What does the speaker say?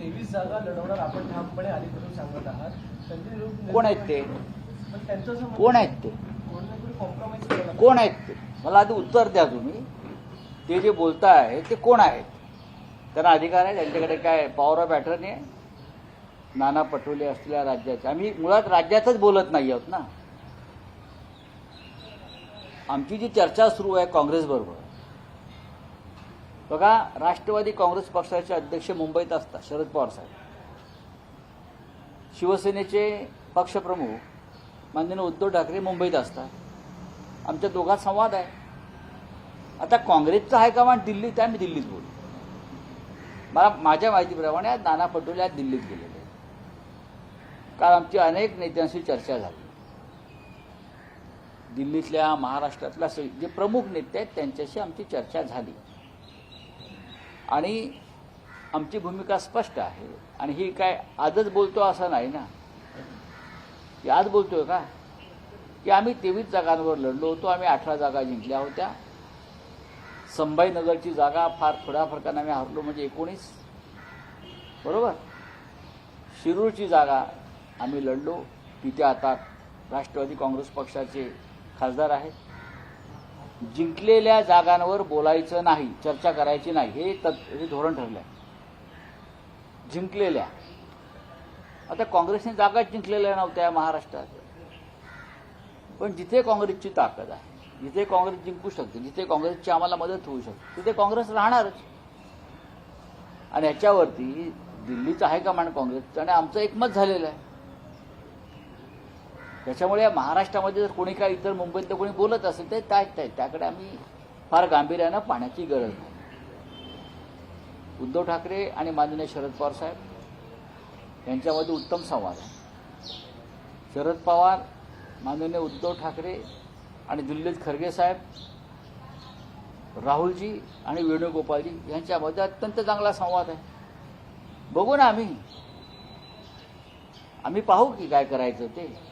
तेवीस जागा लढवणार आपण ठामपणे आधीपासून सांगत आहात. संजय राऊत कोण आहेत ते? पण त्यांचं असं कोण आहेत ते? कॉम्प्रोमाइज कोण आहेत ते? मला आधी उत्तर द्या तुम्ही. ते जे बोलताय ते कोण आहेत? त्यांना अधिकार आहे? त्यांच्याकडे काय पॉवर ऑफ अटर्नी आहे? नाना पटोले असलेल्या राज्याचे. आम्ही मुळात राज्यातच बोलत नाही आहोत ना. आमची जी चर्चा सुरू आहे काँग्रेसबरोबर बघा राष्ट्रवादी काँग्रेस पक्षाचे अध्यक्ष मुंबईत असतात शरद पवार साहेब. शिवसेनेचे पक्षप्रमुख माननीय उद्धव ठाकरे मुंबईत असतात. आमच्या दोघात संवाद आहे. आता काँग्रेसचं हायकमांड दिल्लीत आहे मी दिल्लीत बोलू. मला माझ्या माहितीप्रमाणे नाना पटोले आज दिल्लीत गेलेले काल आमची अनेक नेत्यांशी चर्चा झाली. दिल्लीतल्या महाराष्ट्रातल्या जे प्रमुख नेते आहेत त्यांच्याशी आमची चर्चा झाली. आणि आमची भूमिका स्पष्ट आहे. आणि ही काय आजच बोलतो असं नाही ना. की आज बोलतोय का? की आम्ही तेवीस जागांवर लढलो होतो आम्ही अठरा जागा जिंकल्या होत्या. संभाजीनगरची जागा फार थोड्या फरकाने आम्ही हरलो म्हणजे एकोणीस. बरोबर? शिरूरची जागा आम्ही लढलो. तिथे आता राष्ट्रवादी काँग्रेस पक्षाचे खासदार आहेत. जिंकलेल्या जागांवर बोलायचं नाही चर्चा करायची नाही हे तत् हे धोरण ठरलं आहे जिंकलेल्या. आता काँग्रेसने जागाच जिंकलेल्या नव्हत्या महाराष्ट्रात. पण जिथे काँग्रेसची ताकद आहे जिथे काँग्रेस जिंकू शकते जिथे काँग्रेसची आम्हाला मदत होऊ शकते तिथे काँग्रेस राहणारच. आणि ह्याच्यावरती दिल्लीचं हायकमांड काँग्रेसचं आणि आमचं एकमत झालेलं आहे. त्याच्यामुळे या महाराष्ट्रामध्ये जर कोणी काय इतर मुंबईतलं कोणी बोलत असेल ते त्या त्याकडे आम्ही फार गांभीर्यानं पाहण्याची गरज नाही. उद्धव ठाकरे आणि माननीय शरद पवार साहेब यांच्यामध्ये उत्तम संवाद आहे. शरद पवार माननीय उद्धव ठाकरे आणि दिल्लीत खरगे साहेब राहुलजी आणि वेणुगोपालजी यांच्यामध्ये अत्यंत चांगला संवाद आहे. बघू ना आम्ही. आम्ही पाहू की काय करायचं ते.